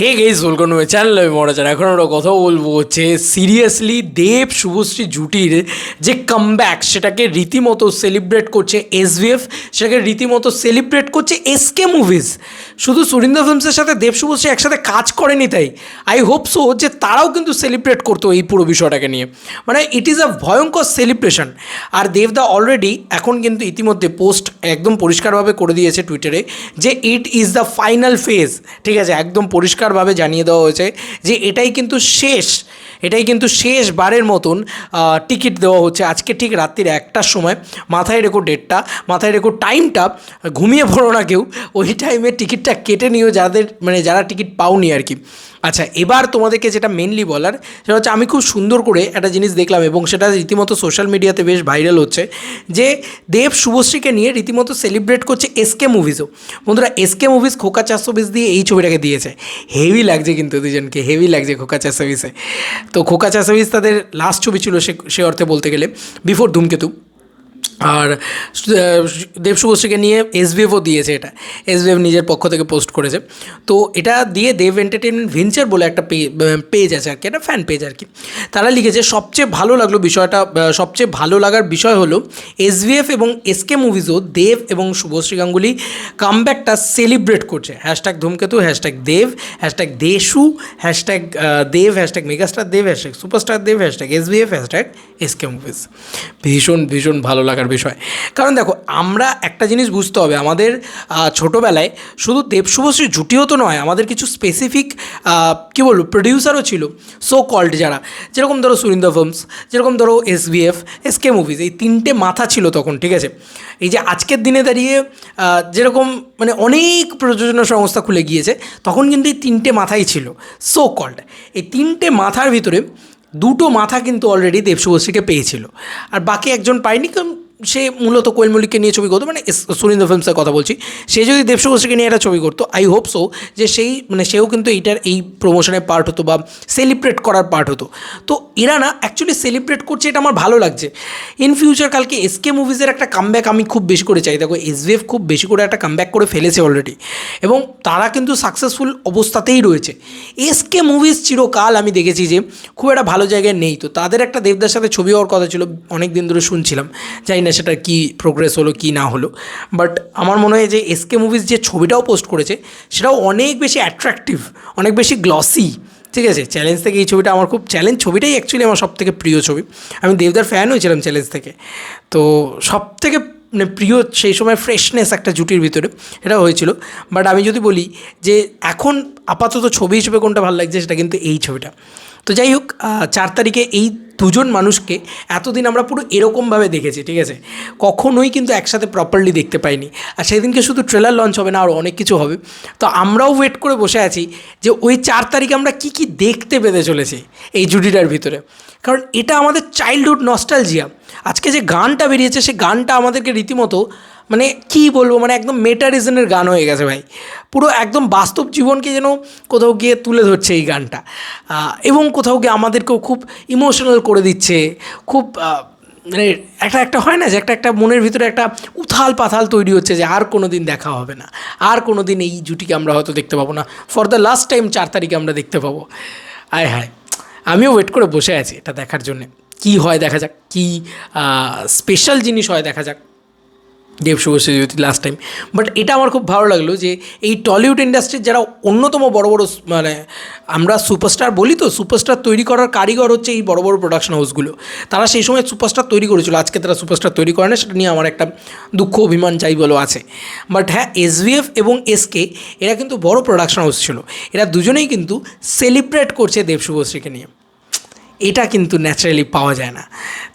Hey guys welcome to my channel আমি মরাচার এখন আমরা কথা বলব হচ্ছে সিরিয়াসলি দেব শুভশ্রী জুটির যে কামব্যাক সেটাকে রীতিমতো সেলিব্রেট করছে এসভিএফ সেটাকে রীতিমতো সেলিব্রেট করছে এসকে মুভিজ শুধু সুরিন্দর ফিল্মসের সাথে দেব শুভশ্রী একসাথে কাজ করেনি তাই। আই হোপ সো যে তারাও কিন্তু সেলিব্রেট করতো এই পুরো বিষয়টাকে নিয়ে। মানে ইট ইজ আ ভয়ঙ্কর সেলিব্রেশন আর দেবদা অলরেডি এখন কিন্তু ইতিমধ্যে পোস্ট একদম পরিষ্কারভাবে করে দিয়েছে টুইটারে যে it is the final phase ঠিক আছে, একদম পরিষ্কারভাবে জানিয়ে দেওয়া হয়েছে যে এটাই কিন্তু শেষ এটাই কিন্তু শেষবারের মতন টিকিট দেওয়া হচ্ছে। আজকে ঠিক রাত্রির একটার সময় মাথায় রেখো ডেটটা, মাথায় রেখো টাইমটা, ঘুমিয়ে পড়ো না কেউ। ওই টাইমে টিকিটটা কেটে নিও যাদের মানে যারা টিকিট পাওনি আর কি। আচ্ছা এবার তোমাদেরকে যেটা মেনলি বলার, সেটা হচ্ছে আমি খুব সুন্দর করে একটা জিনিস দেখলাম এবং সেটা রীতিমতো সোশ্যাল মিডিয়াতে বেশ ভাইরাল হচ্ছে যে দেব শুভশ্রীকে নিয়ে রীতিমতো সেলিব্রেট করছে এসকে মুভিজও বন্ধুরা এসকে মুভিজ খোকা চারশো বিশ দিয়ে এই ছবিটাকে দিয়েছে। হেভি লাগছে কিন্তু দুজনকে হেভি লাগছে খোকা চারশো বিশে তো খোকা বিশ তাদের লাস্ট ছবি ছিল সে সে অর্থে বলতে গেলে বিফোর ধূমকেতু। আর দেব শুভশ্রীকে নিয়ে এসবিএফও দিয়েছে এটা। এসবিএফ নিজের পক্ষ থেকে পোস্ট করেছে। তো এটা দিয়ে দেব এন্টারটেনমেন্ট ভেঞ্চার বলে একটা পেজ আছে আর কি, একটা ফ্যান পেজ আর কি। তারা লিখেছে, সবচেয়ে ভালো লাগল বিষয়টা সবচেয়ে ভালো লাগার বিষয় হলো এসবিএফ এবং এসকে মুভিজও দেব এবং শুভশ্রী গাঙ্গুলি কামব্যাকটা সেলিব্রেট করছে। Hashtag Dhumketu hashtag Dev hashtag Deshu hashtag Dev hashtag megastar Dev hashtag superstar Dev hashtag SBF hashtag SK movies ভীষণ ভীষণ ভালো লাগার বিষয়। কারণ দেখো, আমরা একটা জিনিস বুঝতে হবে, আমাদের ছোটোবেলায় শুধু দেব শুভশ্রী জুটিও তো নয়, আমাদের কিছু স্পেসিফিক কী বলব প্রডিউসারও ছিল সো কল্ড যারা। যেরকম ধরো সুরিন্দর ফিল্মস যেরকম ধরো S BF S K movies এই তিনটে মাথা ছিল তখন, ঠিক আছে? এই যে আজকের দিনে দাঁড়িয়ে যেরকম মানে অনেক প্রযোজনা সংস্থা খুলে গিয়েছে, তখন কিন্তু এই তিনটে মাথাই ছিল সো কল্ড এই তিনটে মাথার ভিতরে দুটো মাথা কিন্তু অলরেডি দেব শুভশ্রীকে পেয়েছিল। আর বাকি একজন পায়নি, কারণ সে মূলত কোয়েল মল্লিককে নিয়ে ছবি করতো মানে সুরিন্দর ফিল্মসের কথা বলছি। সে যদি দেব শুভশ্রীকে নিয়ে একটা ছবি করতো আই হোপ সো যে সেই মানে সেও কিন্তু এইটার এই প্রমোশনের পার্ট হতো বা সেলিব্রেট করার পার্ট হতো। তো এরা না অ্যাকচুয়ালি সেলিব্রেট করছে, এটা আমার ভালো লাগছে। ইন ফিউচার কালকে এসকে মুভিজের একটা কামব্যাক আমি খুব বেশি করে চাই। দেখো এস এসভিএফ খুব বেশি করে একটা কামব্যাক করে ফেলেছে অলরেডি এবং তারা কিন্তু সাকসেসফুল অবস্থাতেই রয়েছে। এসকে মুভিজ চিরকাল আমি দেখেছি যে খুব একটা ভালো জায়গায় নেই। তো তাদের একটা দেবদার সাথে ছবি হওয়ার কথা ছিল অনেক দিন ধরে শুনছিলাম। জানি না সেটা কী প্রোগ্রেস হলো, কি না হলো। বাট আমার মনে হয় যে এসকে মুভিজ যে ছবিটাও পোস্ট করেছে, সেটাও অনেক বেশি অ্যাট্রাকটিভ অনেক বেশি গ্লসি ঠিক আছে? চ্যালেঞ্জ থেকে এই ছবিটা আমার খুব চ্যালেঞ্জ ছবিটাই অ্যাকচুয়ালি আমার সব থেকে প্রিয় ছবি। আমি দেবদার ফ্যান হয়েছিলাম চ্যালেঞ্জ থেকে। তো সব থেকে মানে প্রিয় সেই সময় ফ্রেশনেস একটা জুটির ভিতরে এটা হয়েছিল। বাট আমি যদি বলি যে এখন আপাতত ছবি হিসেবে কোনটা ভালো লাগছে সেটা কিন্তু এই ছবিটা। তো যাই হোক চার তারিখে এই দুজন মানুষকে এতদিন আমরা পুরো এরকমভাবে দেখেছি, ঠিক আছে? কখনোই কিন্তু একসাথে প্রপারলি দেখতে পাইনি। আর সেদিনকে শুধু ট্রেলার লঞ্চ হবে না, আরও অনেক কিছু হবে। তো আমরাও ওয়েট করে বসে আছি যে ওই চার তারিখে আমরা কী কী দেখতে পেতে চলেছি এই জুডিটার ভিতরে। কারণ এটা আমাদের চাইল্ডহুড নস্টালজিয়া আজকে যে গানটা বেরিয়েছে, সে গানটা আমাদেরকে রীতিমতো মানে কি বলব মানে একদম মেটারিজনের গান হয়ে গেছে ভাই। পুরো একদম বাস্তব জীবনকে যেন কোথাও গিয়ে তুলে ধরছে এই গানটা। এবং কোথাও গিয়ে আমাদেরকেও খুব ইমোশনাল করে দিচ্ছে, খুব মানে একটা একটা হয় না যে একটা একটা মনের ভিতরে একটা উথাল পাথাল তৈরি হচ্ছে যে আর কোনো দিন দেখা হবে না। আর কোনো দিন এই জুটিকে আমরা হয়তো দেখতে পাবো না। ফর দ্য লাস্ট টাইম চার তারিখে আমরা দেখতে পাবো। আয় হায়, আমিও ওয়েট করে বসে আছি এটা দেখার জন্যে। কী হয় দেখা যাক, কী স্পেশাল জিনিস হয় দেখা যাক। Dev Subhashree Jyoti last time but এটা আমার খুব ভালো লাগল যে এই টলিউড ইন্ডাস্ট্রির যারা অন্যতম বড় বড় মানে আমরা সুপারস্টার বলি তো সুপারস্টার তৈরি করার কারিগর হচ্ছে এই বড় বড় প্রোডাকশন হাউসগুলো তারা সেই সময় সুপারস্টার তৈরি করেছিল, আজকে তারা সুপারস্টার তৈরি করে না, সেটা নিয়ে আমার একটা দুঃখ, অভিমান চাই বলো আছে। বাট হ্যাঁ এসভিএফ এবং এসকে এরা কিন্তু বড় প্রোডাকশন হাউস ছিল। এরা দুজনেই কিন্তু সেলিব্রেট করছে দেব শুভশ্রীকে নিয়ে। এটা কিন্তু ন্যাচারালি পাওয়া যায় না।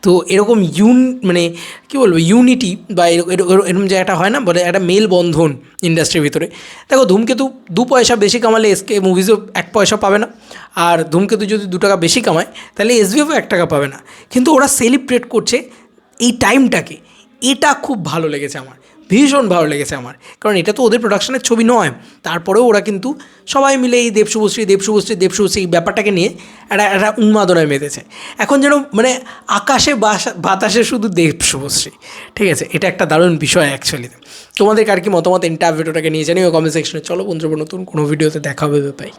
তো এরকম ইউন মানে কী বলব ইউনিটি বা এরকম যে একটা হয় না, বলে একটা মেল বন্ধন ইন্ডাস্ট্রির ভিতরে। দেখো ধূমকেতু দু পয়সা বেশি কামালে এসকে মুভিজও এক পয়সা পাবে না। আর ধূমকেতু যদি দু টাকা বেশি কামায়, তাহলে এসবিএফও এক টাকা পাবে না। কিন্তু ওরা সেলিব্রেট করছে এই টাইমটাকে এটা খুব ভালো লেগেছে আমার। ভীষণ ভালো লেগেছে আমার। কারণ এটা তো ওদের প্রোডাকশনের ছবি নয়। তারপরেও ওরা কিন্তু সবাই মিলে এই দেব শুভশ্রী দেব শুভশ্রী, দেব এই ব্যাপারটাকে নিয়ে একটা একটা উন্মাদনায় মেতেছে। এখন যেন মানে আকাশে বাতাসে শুধু দেব শুভশ্রী। ঠিক আছে? এটা একটা দারুণ বিষয় অ্যাকচুয়ালি তোমাদের কার কি মতামত? এন্টার ভিডিওটাকে নিয়ে জানিও কমেন্ট সেকশনে চলো বন্ধুরা, নতুন কোনো ভিডিওতে দেখা হবে পাই